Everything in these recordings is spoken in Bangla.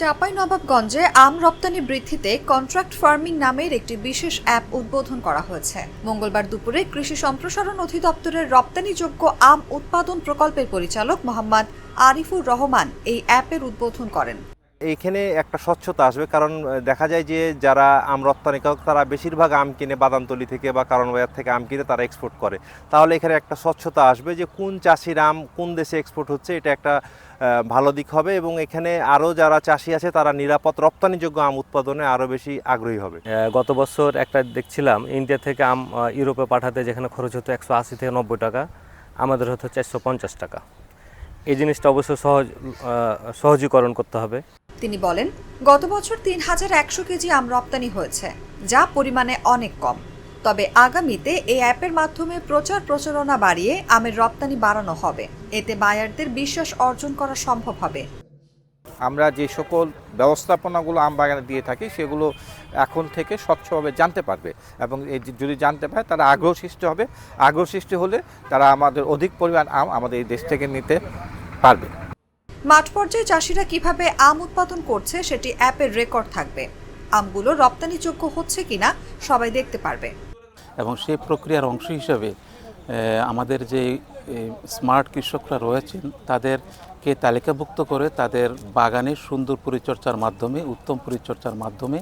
চাঁপাইনবাবগঞ্জে আম রপ্তানি বৃদ্ধিতে কন্ট্রাক্ট ফার্মিং নামের একটি বিশেষ অ্যাপ উদ্বোধন করা হয়েছে। মঙ্গলবার দুপুরে কৃষি সম্প্রসারণ অধিদপ্তরের রপ্তানিযোগ্য আম উৎপাদন প্রকল্পের পরিচালক মোহাম্মদ আরিফুর রহমান এই অ্যাপের উদ্বোধন করেন। এইখানে একটা স্বচ্ছতা আসবে, কারণ দেখা যায় যে যারা আম রপ্তানিকারক তারা বেশিরভাগ আম কিনে বাদামতলি থেকে বা কারণ বাজার থেকে আম কিনে তারা এক্সপোর্ট করে। তাহলে এখানে একটা স্বচ্ছতা আসবে যে কোন চাষির আম কোন দেশে এক্সপোর্ট হচ্ছে, এটা একটা ভালো দিক হবে এবং এখানে আরও যারা চাষি আছে, তারা নিরাপদ রপ্তানিযোগ্য আম উৎপাদনে আরও বেশি আগ্রহী হবে। গত বছর একটা দেখছিলাম ইন্ডিয়া থেকে আম ইউরোপে পাঠাতে যেখানে খরচ হতো একশো আশি থেকে নব্বই টাকা, আমাদের হতো চারশো পঞ্চাশ টাকা। এই জিনিসটা অবশ্য সহজ সহজীকরণ করতে হবে। তিনি বলেন, গত বছর তিন হাজার একশো কেজি আম রপ্তানি হয়েছে, যা পরিমাণে অনেক কম। তবে আগামীতে এই অ্যাপের মাধ্যমে প্রচার প্রচারণা বাড়িয়ে আমের রপ্তানি বাড়ানো হবে। এতে বায়ারদের বিশ্বাস অর্জন করা সম্ভব হবে। আমরা যে সকল ব্যবস্থাপনাগুলো আম বাগানে দিয়ে থাকি, সেগুলো এখন থেকে স্বচ্ছভাবে জানতে পারবে এবং যদি জানতে পারে, তারা আগ্রহ সৃষ্টি হবে। আগ্রহ সৃষ্টি হলে তারা আমাদের অধিক পরিমাণ আম আমাদের এই দেশ থেকে নিতে পারবে। মাঠ পর্যায়ে চাষিরা কীভাবে আম উৎপাদন করছে সেটি অ্যাপের রেকর্ড থাকবে। আমগুলো রপ্তানিযোগ্য হচ্ছে কিনা সবাই দেখতে পারবে। এবং সেই প্রক্রিয়ার অংশ হিসাবে আমাদের যে স্মার্ট কৃষকরা রয়েছেন, তাদেরকে তালিকাভুক্ত করে তাদের বাগানে সুন্দর পরিচর্যার মাধ্যমে, উত্তম পরিচর্যার মাধ্যমে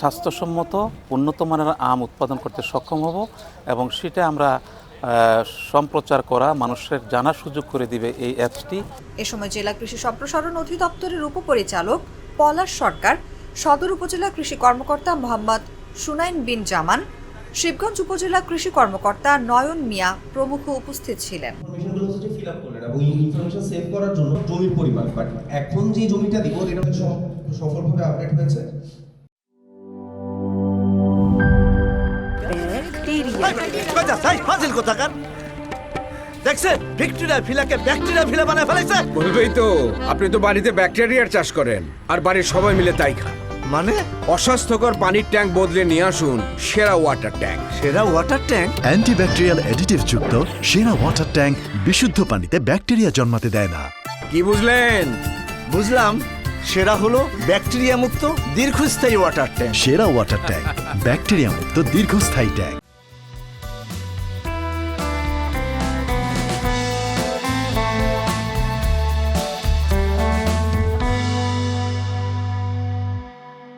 স্বাস্থ্যসম্মত উন্নত মানের আম উৎপাদন করতে সক্ষম হব এবং সেটা আমরা সম্প্রচার করা মানুষের জানার সুযোগ করে দিবে এই অ্যাপসটি। এ সময় জেলা কৃষি সম্প্রসারণ অধিদপ্তরের উপপরিচালক পলাশ সরকার সদর উপজেলা কৃষি কর্মকর্তা মোহাম্মদ সুনাইন বিন জামান শিবগঞ্জ উপজেলা কৃষি কর্মকর্তা নয়ন মিয়া প্রমুখ উপস্থিত ছিলেন। ইনফরমেশনগুলো হচ্ছে ফিল আপ করলেন এবং ইনফরমেশন সেভ করার জন্য জমির পরিমাণ বাট এখন যে জমিটা দিব এটা সফলভাবে আপডেট হয়েছে? ব্যাকটেরিয়া বলবেই তো আপনি তো বাড়িতে ব্যাকটেরিয়ার চাষ করেন আর বাড়ির সবাই মিলে তাই মানে অস্বাস্থ্যকর পানির ট্যাঙ্ক বদলে নিয়ে আসুন সেরা ওয়াটার ট্যাঙ্ক সেরা ওয়াটার ট্যাঙ্ক যুক্ত সেরা ওয়াটার ট্যাঙ্ক বিশুদ্ধ পানিতে ব্যাকটেরিয়া জন্মাতে দেয় না কি বুঝলেন বুঝলাম সেরা হলো ব্যাকটেরিয়া মুক্ত দীর্ঘস্থায়ী ওয়াটার ট্যাঙ্ক সেরা ওয়াটার ট্যাঙ্ক ব্যাকটেরিয়া মুক্ত দীর্ঘস্থায়ী ট্যাঙ্ক